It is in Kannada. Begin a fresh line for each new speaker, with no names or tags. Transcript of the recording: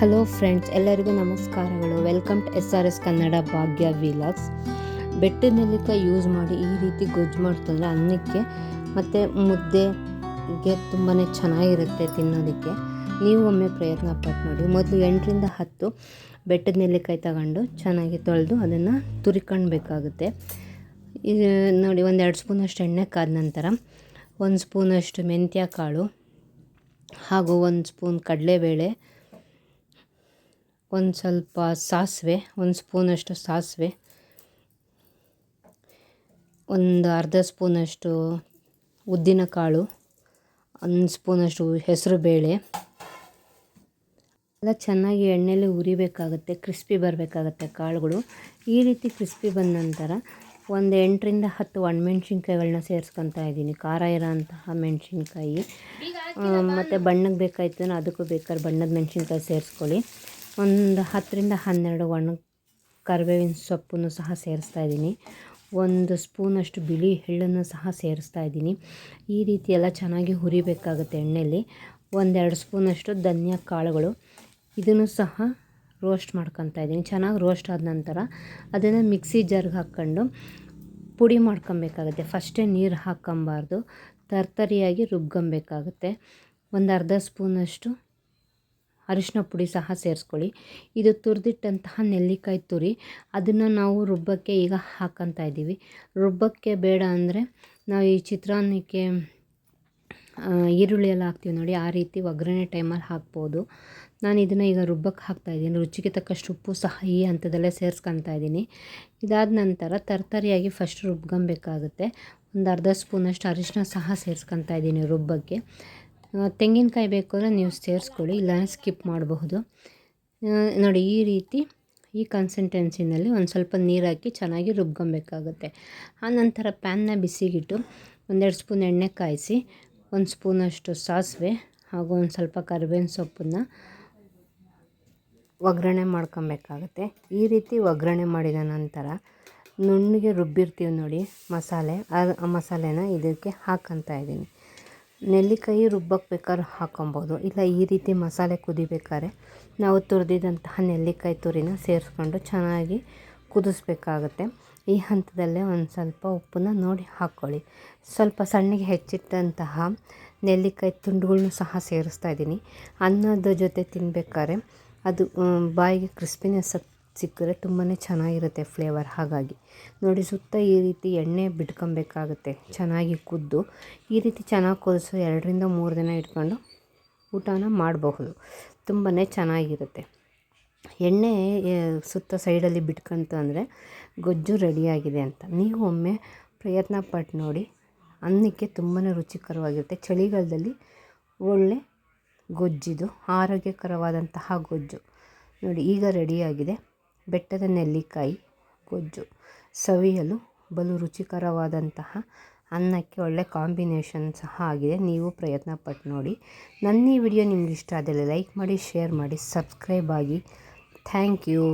ಹಲೋ ಫ್ರೆಂಡ್ಸ್ ಎಲ್ಲರಿಗೂ ನಮಸ್ಕಾರಗಳು. Welcome to S R S Kannada Bhagya vlogs ಬೆಟ್ಟದ ನೆಲ್ಲಿಕಾಯಿ ಯೂಸ್ ಮಾಡಿ ಈ ರೀತಿ ಗೊಜ್ಜು ಮಾಡ್ತಂದ್ರೆ ಅನ್ನಕ್ಕೆ ಮತ್ತು ಮುದ್ದೆಗೆ ತುಂಬಾ ಚೆನ್ನಾಗಿರುತ್ತೆ ತಿನ್ನೋದಕ್ಕೆ. ನೀವು ಒಮ್ಮೆ ಪ್ರಯತ್ನ ಪಟ್ಟು ನೋಡಿ. ಮೊದಲು ಎಂಟರಿಂದ ಹತ್ತು ಬೆಟ್ಟದ ನೆಲ್ಲಿಕಾಯಿ ತಗೊಂಡು ಚೆನ್ನಾಗಿ ತೊಳೆದು ಅದನ್ನು ತುರಿಕೊಳ್ಬೇಕಾಗುತ್ತೆ ನೋಡಿ ಒಂದು ಎರಡು ಸ್ಪೂನಷ್ಟು ಎಣ್ಣೆ ಕಾದ ನಂತರ, ಒಂದು ಸ್ಪೂನಷ್ಟು ಮೆಂತ್ಯ ಕಾಳು ಹಾಗೂ ಒಂದು ಸ್ಪೂನ್ ಕಡಲೆಬೇಳೆ ಒಂದು ಸ್ವಲ್ಪ ಸಾಸಿವೆ ಒಂದು ಸ್ಪೂನಷ್ಟು ಸಾಸಿವೆ ಒಂದು ಅರ್ಧ ಸ್ಪೂನಷ್ಟು ಉದ್ದಿನ ಕಾಳು ಒಂದು ಸ್ಪೂನಷ್ಟು ಹೆಸರು ಬೇಳೆ ಎಲ್ಲ ಚೆನ್ನಾಗಿ ಎಣ್ಣೆಯಲ್ಲಿ ಉರಿಬೇಕಾಗುತ್ತೆ ಕ್ರಿಸ್ಪಿ ಬರಬೇಕಾಗತ್ತೆ ಕಾಳುಗಳು. ಈ ರೀತಿ ಕ್ರಿಸ್ಪಿ ಬಂದ ನಂತರ ಒಂದು ಎಂಟರಿಂದ ಹತ್ತು ಒಣಮೆಣ್ಸಿನ್ಕಾಯಿಗಳನ್ನ ಸೇರಿಸ್ಕೊತಾ ಇದ್ದೀನಿ. ಖಾರ ಇರೋ ಅಂತಹ ಮೆಣಸಿನ್ಕಾಯಿ ಮತ್ತು ಬಣ್ಣಕ್ಕೆ ಬೇಕಾಯ್ತು ಅದಕ್ಕೂ ಬೇಕಾದ್ರೆ ಬಣ್ಣದ ಮೆಣಸಿನ್ಕಾಯಿ ಸೇರಿಸ್ಕೊಳ್ಳಿ. ಒಂದು ಹತ್ತರಿಂದ ಹನ್ನೆರಡು ಒಣ ಕರಿಬೇವಿನ ಸೊಪ್ಪನ್ನು ಸಹ ಸೇರಿಸ್ತಾ ಇದ್ದೀನಿ. ಒಂದು ಸ್ಪೂನಷ್ಟು ಬಿಳಿ ಎಳ್ಳನ್ನು ಸಹ ಸೇರಿಸ್ತಾ ಇದ್ದೀನಿ. ಈ ರೀತಿ ಎಲ್ಲ ಚೆನ್ನಾಗಿ ಹುರಿಬೇಕಾಗುತ್ತೆ ಎಣ್ಣೆಯಲ್ಲಿ ಒಂದೆರಡು ಸ್ಪೂನಷ್ಟು ಧನಿಯಾ ಕಾಳುಗಳು. ಇದನ್ನು ಸಹ ರೋಸ್ಟ್ ಮಾಡ್ಕೊತಾ ಇದ್ದೀನಿ. ಚೆನ್ನಾಗಿ ರೋಸ್ಟ್ ಆದ ನಂತರ ಅದನ್ನು ಮಿಕ್ಸಿ ಜರ್ಗೆ ಹಾಕ್ಕೊಂಡು ಪುಡಿ ಮಾಡ್ಕೊಬೇಕಾಗುತ್ತೆ. ಫಸ್ಟೇ ನೀರು ಹಾಕ್ಕೊಬಾರ್ದು. ತರ್ತರಿಯಾಗಿ ರುಬ್ಕೊಬೇಕಾಗುತ್ತೆ. ಒಂದು ಅರ್ಧ ಸ್ಪೂನಷ್ಟು ಅರಿಶಿನ ಪುಡಿ ಸಹ ಸೇರಿಸ್ಕೊಳ್ಳಿ. ಇದು ತುರಿದಿಟ್ಟಂತಹ ನೆಲ್ಲಿಕಾಯಿ ತುರಿ. ಅದನ್ನು ನಾವು ರುಬ್ಬಕ್ಕೆ ಈಗ ಹಾಕ್ಕೊತಾ ಇದ್ದೀವಿ. ರುಬ್ಬಕ್ಕೆ ಬೇಡ ಅಂದರೆ ನಾವು ಈ ಚಿತ್ರಾನ್ನಕ್ಕೆ ಈರುಳ್ಳಿ ಎಲ್ಲ ಹಾಕ್ತೀವಿ ನೋಡಿ, ಆ ರೀತಿ ಒಗ್ಗರಣೆ ಟೈಮಲ್ಲಿ ಹಾಕ್ಬೋದು. ನಾನು ಇದನ್ನು ಈಗ ರುಬ್ಬಕ್ಕೆ ಹಾಕ್ತಾಯಿದ್ದೀನಿ ರುಚಿಗೆ ತಕ್ಕಷ್ಟು ಉಪ್ಪು ಸಹ ಈ ಹಂತದಲ್ಲೇ ಸೇರಿಸ್ಕೊತಾ ಇದ್ದೀನಿ. ಇದಾದ ನಂತರ ತರತರಿಯಾಗಿ ಫಸ್ಟ್ ರುಬ್ಕೊಬೇಕಾಗುತ್ತೆ ಒಂದು ಅರ್ಧ ಸ್ಪೂನಷ್ಟು ಅರಿಶಿನ ಸಹ ಸೇರಿಸ್ಕೊತಾ ಇದ್ದೀನಿ ರುಬ್ಬಕ್ಕೆ. ತೆಂಗಿನಕಾಯಿ ಬೇಕು ಅಂದರೆ ನೀವು ಸೇರಿಸ್ಕೊಳ್ಳಿ, ಇಲ್ಲ ಸ್ಕಿಪ್ ಮಾಡಬಹುದು. ನೋಡಿ, ಈ ರೀತಿ ಈ ಕನ್ಸಿಸ್ಟೆನ್ಸಿನಲ್ಲಿ ಒಂದು ಸ್ವಲ್ಪ ನೀರು ಹಾಕಿ ಚೆನ್ನಾಗಿ ರುಬ್ಕೊಬೇಕಾಗುತ್ತೆ. ಆನಂತರ ಪ್ಯಾನ್ನ ಬಿಸಿಗಿಟ್ಟು ಒಂದೆರಡು ಸ್ಪೂನ್ ಎಣ್ಣೆ ಕಾಯಿಸಿ, ಒಂದು ಸ್ಪೂನಷ್ಟು ಸಾಸಿವೆ ಹಾಗೂ ಒಂದು ಸ್ವಲ್ಪ ಕರಿಬೇವಿನ ಸೊಪ್ಪನ್ನು ಒಗ್ಗರಣೆ ಮಾಡ್ಕೊಬೇಕಾಗುತ್ತೆ. ಈ ರೀತಿ ಒಗ್ಗರಣೆ ಮಾಡಿದ ನಂತರ ನುಣ್ಣಗೆ ರುಬ್ಬಿರ್ತೀವಿ ನೋಡಿ ಮಸಾಲೆ, ಆ ಮಸಾಲೆನ ಇದಕ್ಕೆ ಹಾಕ್ಕೊತಾ ಇದ್ದೀನಿ. ನೆಲ್ಲಿಕಾಯಿ ರುಬ್ಬಕ್ಕೆ ಬೇಕಾದ್ರೆ ಹಾಕೊಬೋದು. ಇಲ್ಲ, ಈ ರೀತಿ ಮಸಾಲೆ ಕುದಿಬೇಕಾದ್ರೆ ನಾವು ತುರಿದಿದಂತಹ ನೆಲ್ಲಿಕಾಯಿ ತುರಿನ ಸೇರಿಸ್ಕೊಂಡು ಚೆನ್ನಾಗಿ ಕುದಿಸ್ಬೇಕಾಗತ್ತೆ. ಈ ಹಂತದಲ್ಲೇ ಒಂದು ಸ್ವಲ್ಪ ಉಪ್ಪನ್ನ ನೋಡಿ ಹಾಕ್ಕೊಳ್ಳಿ ಸ್ವಲ್ಪ ಸಣ್ಣಗೆ ಹೆಚ್ಚಿಟ್ಟಂತಹ ನೆಲ್ಲಿಕಾಯಿ ತುಂಡುಗಳ್ನೂ ಸಹ ಸೇರಿಸ್ತಾ ಇದ್ದೀನಿ. ಅನ್ನದ ಜೊತೆ ತಿನ್ಬೇಕಾದ್ರೆ ಅದು ಬಾಯಿಗೆ ಕ್ರಿಸ್ಪಿನೆಸ್ ಸಿಕ್ಕಿದ್ರೆ ತುಂಬಾ ಚೆನ್ನಾಗಿರುತ್ತೆ ಫ್ಲೇವರ್ ಹಾಗಾಗಿ ನೋಡಿ ಸುತ್ತ ಈ ರೀತಿ ಎಣ್ಣೆ ಬಿಟ್ಕೊಬೇಕಾಗುತ್ತೆ. ಚೆನ್ನಾಗಿ ಕುದ್ದು ಈ ರೀತಿ ಚೆನ್ನಾಗಿ ಕುದಿಸು ಎರಡರಿಂದ ಮೂರು ದಿನ ಇಟ್ಕೊಂಡು ಊಟನ ಮಾಡಬಹುದು. ತುಂಬಾ ಚೆನ್ನಾಗಿರುತ್ತೆ. ಎಣ್ಣೆ ಸುತ್ತ ಸೈಡಲ್ಲಿ ಬಿಟ್ಕೊಂತು ಅಂದರೆ ಗೊಜ್ಜು ರೆಡಿಯಾಗಿದೆ ಅಂತ. ನೀವು ಒಮ್ಮೆ ಪ್ರಯತ್ನ ಪಟ್ಟು ನೋಡಿ, ಅನ್ನಕ್ಕೆ ತುಂಬಾ ರುಚಿಕರವಾಗಿರುತ್ತೆ. ಚಳಿಗಾಲದಲ್ಲಿ ಒಳ್ಳೆ ಗೊಜ್ಜಿದು, ಆರೋಗ್ಯಕರವಾದಂತಹ ಗೊಜ್ಜು. ನೋಡಿ ಈಗ ರೆಡಿಯಾಗಿದೆ ಬೆಟ್ಟದ ನೆಲ್ಲಿಕಾಯಿ ಗೊಜ್ಜು. ಸವಿಯಲು ಬಲು ರುಚಿಕರವಾದಂತಹ ಅನ್ನಕ್ಕೆ ಒಳ್ಳೆ ಕಾಂಬಿನೇಷನ್ ಸಹ ಆಗಿದೆ. ನೀವು ಪ್ರಯತ್ನ ಪಟ್ಟು ನೋಡಿ. ನನ್ನ ಈ ವಿಡಿಯೋ ನಿಮ್ಗೆ ಇಷ್ಟ ಲೈಕ್ ಮಾಡಿ, ಶೇರ್ ಮಾಡಿ, ಸಬ್ಸ್ಕ್ರೈಬ್ ಆಗಿ. Thank you.